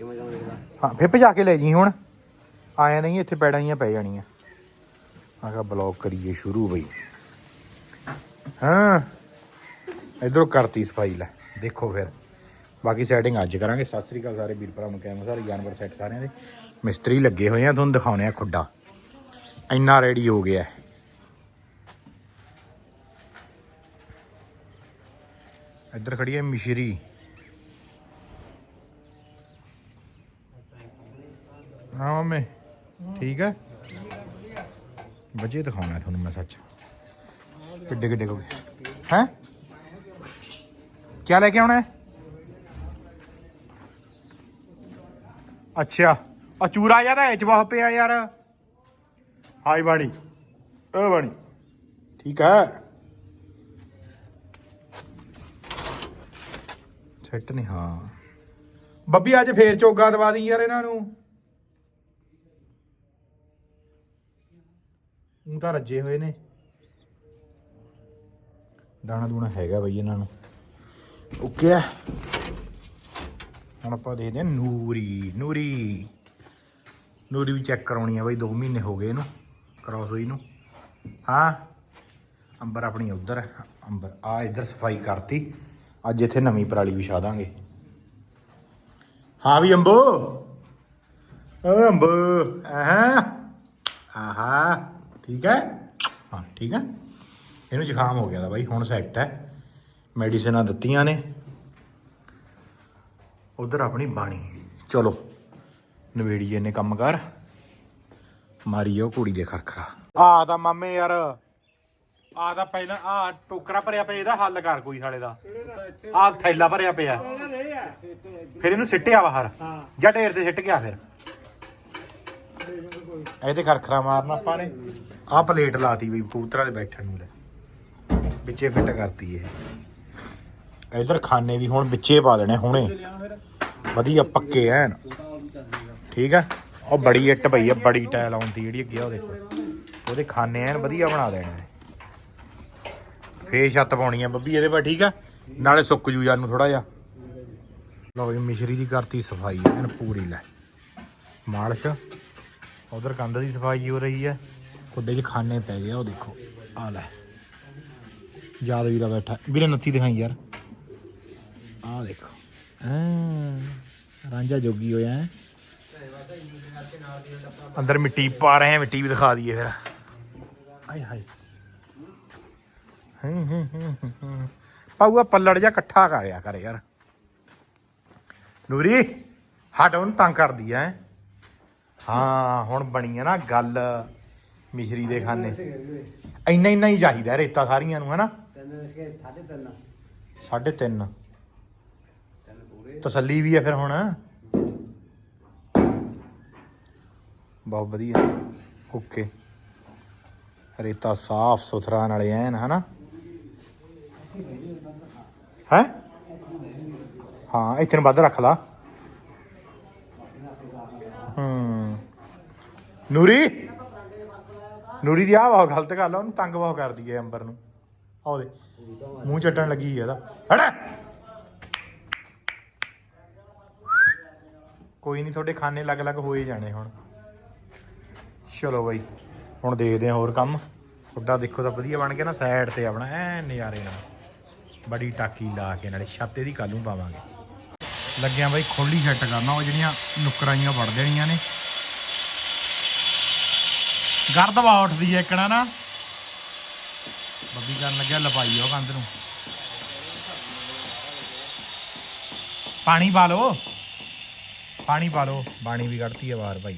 ਕਿਵੇਂ ਜਾਉਂ ਦੇਖਦਾ? ਹਾਂ, ਫਿਰ ਭਜਾ ਕੇ ਲੈ ਜੀ ਹੁਣ। ਆਇਆ ਨਹੀਂ, ਇੱਥੇ ਪੈੜਾਂ ਹੀ ਪੈ ਜਾਣੀਆਂ। ਮੈਂ ਕਿਹਾ ਬਲੌਕ ਕਰੀਏ ਸ਼ੁਰੂ ਬਈ। ਹਾਂ, ਇਧਰੋਂ ਕਰਤੀ ਸਫ਼ਾਈ ਲੈ, ਦੇਖੋ ਫਿਰ। ਬਾਕੀ ਸੈਟਿੰਗ ਅੱਜ ਕਰਾਂਗੇ। ਸਤਿ ਸ੍ਰੀ ਅਕਾਲ ਸਾਰੇ ਵੀਰ ਭਰਾਵਾਂ ਨੂੰ ਕਹਿਣਾ ਸਾਰੇ ਜਾਨਵਰ ਸੈੱਟ ਸਾਰਿਆਂ ਦੇ। ਮਿਸਤਰੀ ਲੱਗੇ ਹੋਏ ਆ, ਤੁਹਾਨੂੰ ਦਿਖਾਉਣੇ ਆ ਖੁੱਡਾ। ਇੰਨਾ ਰੈਡੀ ਹੋ ਗਿਆ। ਇੱਧਰ ਖੜੀ ਹੈ ਮਿਸ਼ਰੀ। ਹਾਂ ਮੰਮੀ, ਠੀਕ ਹੈ? ਵਜੇ ਦਿਖਾਉਣਾ ਤੁਹਾਨੂੰ ਮੈਂ ਸੱਚ। ਕਿੱਡੇ ਕਿੱਡੇ ਕੋ ਹੈ ਕੀ ਲੈ ਕੇ ਆਉਣਾ ਹੈ? ਅੱਛਾ ਆ ਚੂਰਾ ਜਿਹਾ ਤਾਂ ਚ ਬਹੁਤ ਪਿਆ ਯਾਰ। ਹਾਈ ਬਾਣੀ ਓ ਬਾਣੀ। ਠੀਕ ਹੈ। ਸੈੱਟ ਨਹੀਂ, ਹਾਂ। ਬੱਬੀ, ਅੱਜ ਫੇਰ ਚੋਗਾ ਦਵਾ ਦੀ ਯਾਰ ਇਹਨਾਂ ਨੂੰ। ਉਹ ਤਾਂ ਰੱਜੇ ਹੋਏ ਨੇ। ਦਾਣਾ ਦੂਣਾ ਹੈਗਾ ਬਈ ਇਹਨਾਂ ਨੂੰ। ਓਕੇ ਹੁਣ ਆਪਾਂ ਦੇਖਦੇ ਹਾਂ ਨੂਰੀ ਨੂਰੀ। ਨੂਰੀ ਵੀ ਚੈੱਕ ਕਰਾਉਣੀ ਆ ਬਈ 2 ਮਹੀਨੇ ਹੋ ਗਏ ਇਹਨੂੰ ਕ੍ਰਾਸ ਹੋਈ ਨੂੰ। ਹਾਂ, ਅੰਬਰ ਆਪਣੀ ਉਧਰ। ਅੰਬਰ, ਆ ਇੱਧਰ ਸਫ਼ਾਈ ਕਰਤੀ। ਅੱਜ ਇੱਥੇ ਨਵੀਂ ਪਰਾਲੀ ਵਿਛਾ ਦਾਂਗੇ। ਹਾਂ ਵੀ ਅੰਬੋ। ਅੰਬੋ ਆਹਾਂ ਆਹਾ। ਠੀਕ ਹੈ? ਹਾਂ ਠੀਕ ਹੈ। ਇਹਨੂੰ ਜ਼ੁਕਾਮ ਹੋ ਗਿਆ ਦਾ ਬਾਈ ਹੁਣ ਸੈੱਟ ਹੈ। ਮੈਡੀਸਿਨਾਂ ਦਿੱਤੀਆਂ ਨੇ। ਉਧਰ ਆਪਣੀ ਬਾਣੀ। ਚਲੋ ਨਵੇੜੀਏ ਨੇ ਕੰਮ ਕਰ। ਮਾਰੀ ਉਹ ਕੁੜੀ ਦੇ ਖਰਖਰਾ। ਆ ਤਾਂ ਮਾਮੇ ਯਾਰ ਆ ਤਾਂ ਪਹਿਲਾਂ ਆ ਟੋਕਰਾ ਭਰਿਆ ਪਿਆ ਇਹਦਾ ਹੱਲ ਕਰ ਕੋਈ ਸਾਲੇ ਦਾ। ਆ ਥੈਲਾ ਭਰਿਆ ਪਿਆ। ਫਿਰ ਇਹਨੂੰ ਸਿੱਟਿਆ ਬਾਹਰ। ਜਾਂ ਢੇਰ ਤੇ ਸਿੱਟ ਗਿਆ ਫਿਰ। ਇਹਦੇ ਤੇ ਖਰਖਰਾ ਮਾਰਨਾ ਆਪਾਂ ਨੇ। ਆਹ ਪਲੇਟ ਲਾਤੀ ਬਈ, ਕਬੂਤਰਾਂ ਦੇ ਬੈਠਣ ਨੂੰ ਲੈ। ਵਿੱਚੇ ਫਿੱਟ ਕਰਤੀ ਇਹ। ਇਧਰ ਖਾਨੇ ਵੀ ਹੁਣ ਵਿੱਚੇ ਪਾ ਦੇਣੇ ਹੁਣੇ। ਵਧੀਆ ਪੱਕੇ ਐਨ। ਠੀਕ ਆ? ਉਹ ਬੜੀ ਇੱਟ ਪਈ ਆ, ਬੜੀ ਟਾਇਲ ਆਉਂਦੀ ਜਿਹੜੀ ਅੱਗੇ ਆ ਉਹ ਦੇਖੋ ਉਹਦੇ ਖਾਨੇ ਐਨ ਵਧੀਆ ਬਣਾ ਦੇਣੇ ਫੇਰ ਛੱਤ ਪਾਉਣੀ ਆ ਬੱਬੀ ਇਹਦੇ ਪਰ, ਠੀਕ ਆ? ਨਾਲੇ ਸੁੱਕ ਜੂ ਜਾਨੂੰ ਥੋੜਾ ਜਿਹਾ। ਲਓ ਜੀ, ਮਿਸ਼ਰੀ ਦੀ ਕਰਤੀ ਸਫ਼ਾਈ। ਐਨ ਪੂਰੀ ਲੈ। ਮਾਲਸ਼। ਉਧਰ ਕੰਧ ਦੀ ਸਫ਼ਾਈ ਹੋ ਰਹੀ ਹੈ। ਖੁੱਡੇ 'ਚ ਖਾਨੇ ਪੈ ਗਏ ਆ ਉਹ ਦੇਖੋ। ਆ ਲੈ। ਯਾਦ ਵੀਰਾ ਬੈਠਾ। ਵੀਰੇ ਨੱਤੀ ਦਿਖਾਈ ਯਾਰ। ਆ ਦੇਖੋ। ਹਾਂ। ਰਾਂਝਾ ਜੋਗੀ ਹੋਇਆ ਹੈ। ਅੰਦਰ ਮਿੱਟੀ ਪਾ ਰਹੇ ਆ ਮਿੱਟੀ ਵੀ ਦਿਖਾ ਦਈਏ ਫਿਰ। ਆਏ ਹਾਏ। ਹੂੰ ਹੂੰ ਹੂੰ ਹੂੰ, ਹੂੰ। ਪਾਊਆ ਪੱਲੜ ਜਿਹਾ ਇਕੱਠਾ ਕਰਿਆ ਕਰ ਯਾਰ। ਨੂਰੀ ਹਟ ਉਹਨੂੰ ਤੰਗ ਕਰਦੀ ਐ। ਹਾਂ ਹੁਣ ਬਣੀ ਆ ਨਾ ਗੱਲ ਮਿਸ਼ਰੀ ਦੇ ਖਾਨੇ। ਇੰਨਾ ਇੰਨਾ ਹੀ ਚਾਹੀਦਾ ਰੇਤਾ ਸਾਰੀਆਂ ਨੂੰ ਹਨਾ? ਤਿੰਨ ਕੇ ਸਾਢੇ ਤਿੰਨ। ਸਾਢੇ ਤਿੰਨ। ਤਿੰਨ ਪੂਰੇ। ਤਸੱਲੀ ਵੀ ਹੈ ਫਿਰ ਹੁਣ। ਬਹੁਤ ਵਧੀਆ। ਓਕੇ। ਰੇਤਾ ਸਾਫ਼ ਸੁਥਰਾ ਨਾਲੇ ਐਨ ਹਨਾ? ਹੈ? ਹਾਂ ਇੱਥੇ ਨੂੰ ਵੱਧ ਰੱਖ ਲਾ। ਨੂਰੀ? ਨੂਰੀ ਦੀ ਆਹ ਬਹੁਤ ਗਲਤ ਗੱਲ ਆ, ਉਹਨੂੰ ਤੰਗ ਬਹੁਤ ਕਰਦੀ ਹੈ ਅੰਬਰ ਨੂੰ। ਆਹ ਉਹਦੇ, ਮੂੰਹ ਚੱਟਣ ਲੱਗੀ ਹੈ ਇਹਦਾ। ਹੜਾ ਕੋਈ ਨਹੀਂ, ਤੁਹਾਡੇ ਖਾਨੇ ਅਲੱਗ-ਅਲੱਗ ਹੋਏ ਜਾਣੇ ਹੁਣ। ਚਲੋ ਬਾਈ, ਹੁਣ ਦੇਖਦੇ ਹਾਂ ਹੋਰ ਕੰਮ। ਤੁਹਾਡਾ ਦੇਖੋ ਤਾਂ ਵਧੀਆ ਬਣ ਗਿਆ ਨਾ ਸਾਈਡ ਤੇ ਆਪਣਾ ਐ ਨਜ਼ਾਰੇ ਨਾਲ। ਬੜੀ ਟਾਕੀ ਲਾ ਕੇ ਨਾਲੇ ਛੱਤੇ ਦੀ ਕੱਲ ਨੂੰ ਪਾਵਾਂਗੇ। ਲੱਗਿਆ ਬਾਈ ਖੋਲੀ ਸੈੱਟ ਕਰਨਾ, ਉਹ ਜਿਹੜੀਆਂ ਨੁਕਰਾਈਆਂ ਵੜ ਦੇਣੀਆਂ ਨੇ। ਗਰਦਵਾ ਉੱਠਦੀ ਐ ਇੱਕਣਾ ਨਾ ਬੱਬੀ ਕਰਨ ਲੱਗਿਆ ਲਪਾਈ ਉਹ ਕੰਧ ਨੂੰ। ਪਾਣੀ ਪਾ ਲਓ। ਪਾਣੀ ਪਾ ਲਓ। ਬਾਣੀ ਵੀ ਕੱਢਤੀ ਹੈ ਬਾਹਰ ਭਾਈ।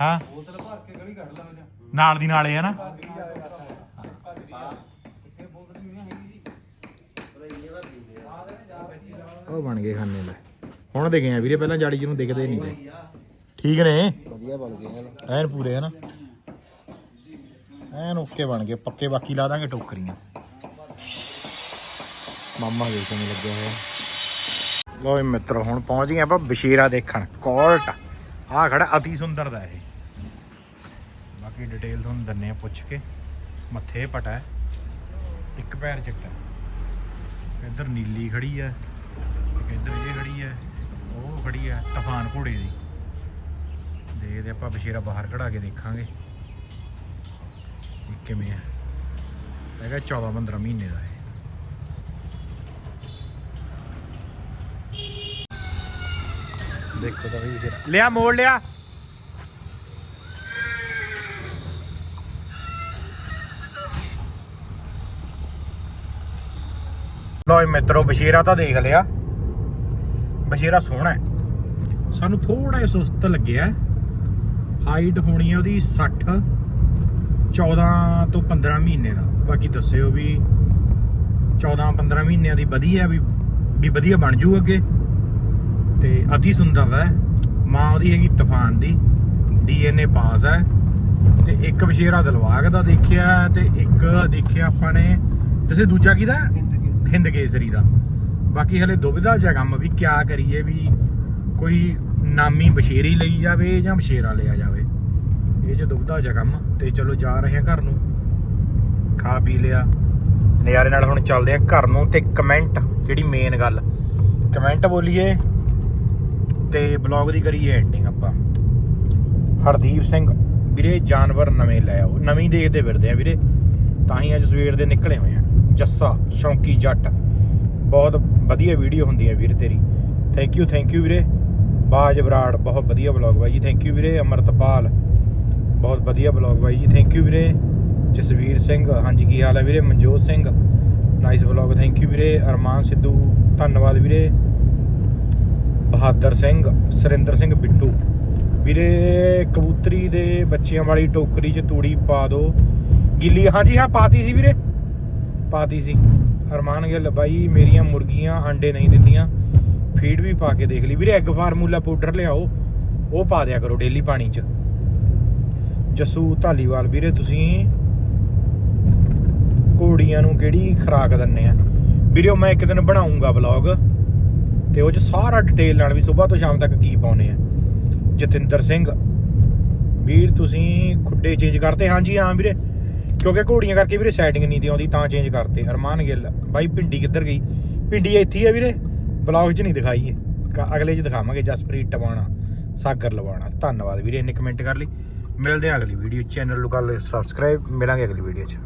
ਹਾਂ। ਬੋਤਲ ਭਰ ਕੇ ਗਲੀ ਕੱਢ ਲਾਂਗੇ ਨਾਲ ਦੀ ਨਾਲੇ ਹੈ ਨਾ। ਉਹ ਬਣ ਗਏ ਖਾਨੇ ਲੈ। ਹੁਣ ਦੇਖੇ ਆ ਵੀਰੇ ਪਹਿਲਾਂ ਜਾੜੀ ਜੀ ਨੂੰ ਦਿਖਦੇ ਨਹੀਂ। ਤੇ ਠੀਕ ਨੇ? ਵਧੀਆ ਬਣ ਗਏ ਹਨ। ਐਨ ਪੂਰੇ ਹਨ। ਐਨ ਓਕੇ ਬਣ ਗਏ, ਪੱਕੇ ਬਾਕੀ ਲਾ ਦਾਂਗੇ ਟੋਕਰੀਆਂ। ਮਾਮਾ ਵੇਖਣ ਨੂੰ ਲੱਗਿਆ ਹੋਇਆ ਲੋ ਜੀ ਹੁਣ ਪਹੁੰਚ ਗਏ ਆਪਾਂ ਬਸ਼ੀਰਾ ਦੇਖਣ ਕੋਲਟ ਆਹ ਖੜਾ ਅਤੀ ਸੁੰਦਰ ਦਾ ਇਹ। ਬਾਕੀ ਡਿਟੇਲ ਤੁਹਾਨੂੰ ਦੰਨੇ ਆ ਪੁੱਛ ਕੇ। ਮੱਥੇ ਪਟਾ ਹੈ। ਇੱਕ ਪੈਰ ਚਿੱਟਾ ਇੱਧਰ ਨੀਲੀ ਖੜੀ ਹੈ, ਇੱਕ ਇੱਧਰ ਇਹ ਖੜੀ ਹੈ, ਉਹ ਖੜੀ ਹੈ, ਤੂਫਾਨ ਘੋੜੇ ਦੀ। ਦੇਖਦੇ ਆਪਾਂ ਬਸ਼ੇਰਾ ਬਾਹਰ ਕਢਾ ਕੇ ਦੇਖਾਂਗੇ ਇਹ ਕਿਵੇਂ ਆ। ਹੈਗਾ 14 15 ਮਹੀਨੇ ਦਾ ਇਹ। ਦੇਖੋ ਤਾਂ ਵੀ ਬਸ਼ੇਰਾ ਲਿਆ ਮੋੜ ਲਿਆ। ਲੋ ਮਿੱਤਰੋ, ਬਸ਼ੇਰਾ ਤਾਂ ਦੇਖ ਲਿਆ। ਬਸ਼ੇਰਾ ਸੋਹਣਾ ਹੈ। ਸਾਨੂੰ ਥੋੜਾ ਜਿਹਾ ਸੁਸਤ ਲੱਗਿਆ। ਹਾਈਟ ਹੋਣੀ ਹੈ ਉਹਦੀ 60 14 ਤੋਂ 15 ਮਹੀਨੇ ਦਾ। ਬਾਕੀ ਦੱਸਿਓ ਵੀ 14 15 ਮਹੀਨਿਆਂ ਦੀ ਵਧੀਆ ਵੀ ਵੀ ਵਧੀਆ ਬਣ ਜੂ ਅੱਗੇ। ਤੇ ਅਤੀ ਸੁੰਦਰ ਹੈ। ਮਾਂ ਉਹਦੀ ਹੈਗੀ ਤੂਫਾਨ ਦੀ। ਡੀਐਨਏ ਪਾਸ ਹੈ। ਤੇ ਇੱਕ ਬਸ਼ੇਰਾ ਦਲਵਾਗ ਦਾ ਦੇਖਿਆ ਤੇ ਇੱਕ ਦੇਖਿਆ ਆਪਾਂ ਨੇ ਤੁਸੀਂ ਦੂਜਾ ਕਿਹਦਾ? ਹਿੰਦ ਕੇਸਰੀ। ਦਾ। ਬਾਕੀ ਹਲੇ ਦੁਬਿਧਾ ਜਿਹਾ ਕੰਮ ਵੀ ਕਿਆ ਕਰੀਏ ਵੀ ਕੋਈ ਨਾਮੀ ਬਸ਼ੇਰੀ ਲਈ ਜਾਵੇ ਜਾਂ ਬਸ਼ੇਰਾ ਲਿਆ ਜਾਵੇ। ਇਹ ਜੋ ਹੋ ਜਾ ਕੰਮ, ਤੇ ਚਲੋ ਜਾ ਰਹੇ ਹਾਂ ਘਰ ਨੂੰ। ਖਾ ਪੀ ਲਿਆ। ਨਜ਼ਾਰੇ ਨਾਲ ਹੁਣ ਚੱਲਦੇ ਹਾਂ ਘਰ ਨੂੰ, ਤੇ ਕਮੈਂਟ ਜਿਹੜੀ ਮੇਨ ਗੱਲ। ਕਮੈਂਟ ਬੋਲੀਏ, ਤੇ ਬਲੌਗ ਦੀ ਕਰੀਏ ਐਂਡਿੰਗ ਆਪਾਂ। ਹਰਦੀਪ ਸਿੰਘ, ਵੀਰੇ ਜਾਨਵਰ ਨਵੇਂ ਲੈ ਆਓ। ਨਵੀਂ ਦੇਖਦੇ ਫਿਰਦੇ ਆ ਵੀਰੇ। ਤਾਂ ਹੀ ਅੱਜ ਸਵੇਰ ਦੇ ਨਿਕਲੇ ਹੋਏ ਆ। ਜੱਸਾ, ਸ਼ੌਂਕੀ ਜੱਟ। ਬਹੁਤ ਵਧੀਆ ਵੀਡੀਓ ਹੁੰਦੀ ਹੈ ਵੀਰ ਤੇਰੀ। ਥੈਂਕ ਯੂ ਥੈਂਕ ਯੂ ਵੀਰੇ। ਬਾਜ ਬਰਾੜ, ਬਹੁਤ ਵਧੀਆ ਬਲੌਗ ਬਾਈ ਜੀ ਥੈਂਕ ਯੂ ਵੀਰੇ, ਅਮਰਤਪਾਲ, ਬਹੁਤ ਵਧੀਆ ਬਲੌਗ ਬਾਈ ਜੀ ਥੈਂਕ ਯੂ ਵੀਰੇ, ਜਸਵੀਰ ਸਿੰਘ, ਹਾਂਜੀ, ਕੀ ਹਾਲ ਹੈ ਵੀਰੇ, Manjot Singh nice blog thank you ਵੀਰੇ, ਅਰਮਾਨ ਸਿੱਧੂ, ਧੰਨਵਾਦ ਵੀਰੇ, ਬਹਾਦਰ ਸਿੰਘ, ਸੁਰਿੰਦਰ ਸਿੰਘ ਬਿੱਟੂ, ਵੀਰੇ, ਕਬੂਤਰੀ ਦੇ ਬੱਚਿਆਂ ਵਾਲੀ ਟੋਕਰੀ 'ਚ ਤੂੜੀ ਪਾ ਦਿਓ ਗਿੱਲੀ, ਹਾਂਜੀ, ਹਾਂ, ਪਾਤੀ ਸੀ ਵੀਰੇ, ਪਾਤੀ ਸੀ, ਅਰਮਾਨ ਗਿੱਲ ਬਾਈ, ਮੇਰੀਆਂ ਮੁਰਗੀਆਂ ਆਂਡੇ ਨਹੀਂ ਦਿੰਦੀਆਂ ਫੀਡ ਵੀ ਪਾ ਕੇ ਦੇਖ ਲਈ। ਵੀਰੇ ਐਗ ਫਾਰਮੂਲਾ ਪਾਊਡਰ ਲਿਆਓ, ਉਹ ਪਾ ਦਿਆ ਕਰੋ ਡੇਲੀ ਪਾਣੀ 'ਚ। ਜਸੂ ਧਾਲੀਵਾਲ, ਵੀਰੇ ਤੁਸੀਂ ਘੋੜੀਆਂ ਨੂੰ ਕਿਹੜੀ ਖੁਰਾਕ ਦਿੰਨੇ ਆ? ਵੀਰੇ ਮੈਂ ਇੱਕ ਦਿਨ ਬਣਾਉਂਗਾ ਵਲੌਗ ਤੇ ਉਹ 'ਚ ਸਾਰਾ ਡਿਟੇਲ ਨਾਲ ਵੀ ਸਵੇਰ ਤੋਂ ਸ਼ਾਮ ਤੱਕ ਕੀ ਪਾਉਨੇ ਆ। ਜਤਿੰਦਰ ਸਿੰਘ, ਵੀਰ ਤੁਸੀਂ ਖੁੱਡੇ ਚੇਂਜ ਕਰਤੇ ਹਾਂਜੀ, ਹਾਂ ਵੀਰੇ। ਕਿਉਂਕਿ ਘੋੜੀਆਂ ਕਰਕੇ ਵੀਰੇ ਸੈਟਿੰਗ ਨਹੀਂ ਦੀ ਆਉਂਦੀ ਤਾਂ ਚੇਂਜ ਕਰਤੇ। ਅਰਮਾਨ ਗਿੱਲ, ਬਾਈ, ਪਿੰਡੀ ਕਿੱਧਰ ਗਈ? ਪਿੰਡੀ ਇੱਥੇ ਆ ਵੀਰੇ। ਬਲੌਗ 'ਚ ਨਹੀਂ ਦਿਖਾਈ। ਹੈ ਅਗਲੇ 'ਚ ਦਿਖਾਵਾਂਗੇ ਜਸਪ੍ਰੀਤ ਟਵਾਣਾ, ਸਾਗਰ ਲਵਾਣਾ। ਧੰਨਵਾਦ ਵੀਰੇ, ਇੰਨੇ ਕਮੈਂਟ ਕਰ ਲਈ। ਮਿਲਦੇ ਆ ਅਗਲੀ ਵੀਡੀਓ ਚੈਨਲ ਨੂੰ ਕਰ ਸਬਸਕ੍ਰਾਈਬ ਮਿਲਾਂਗੇ ਅਗਲੀ ਵੀਡੀਓ 'ਚ।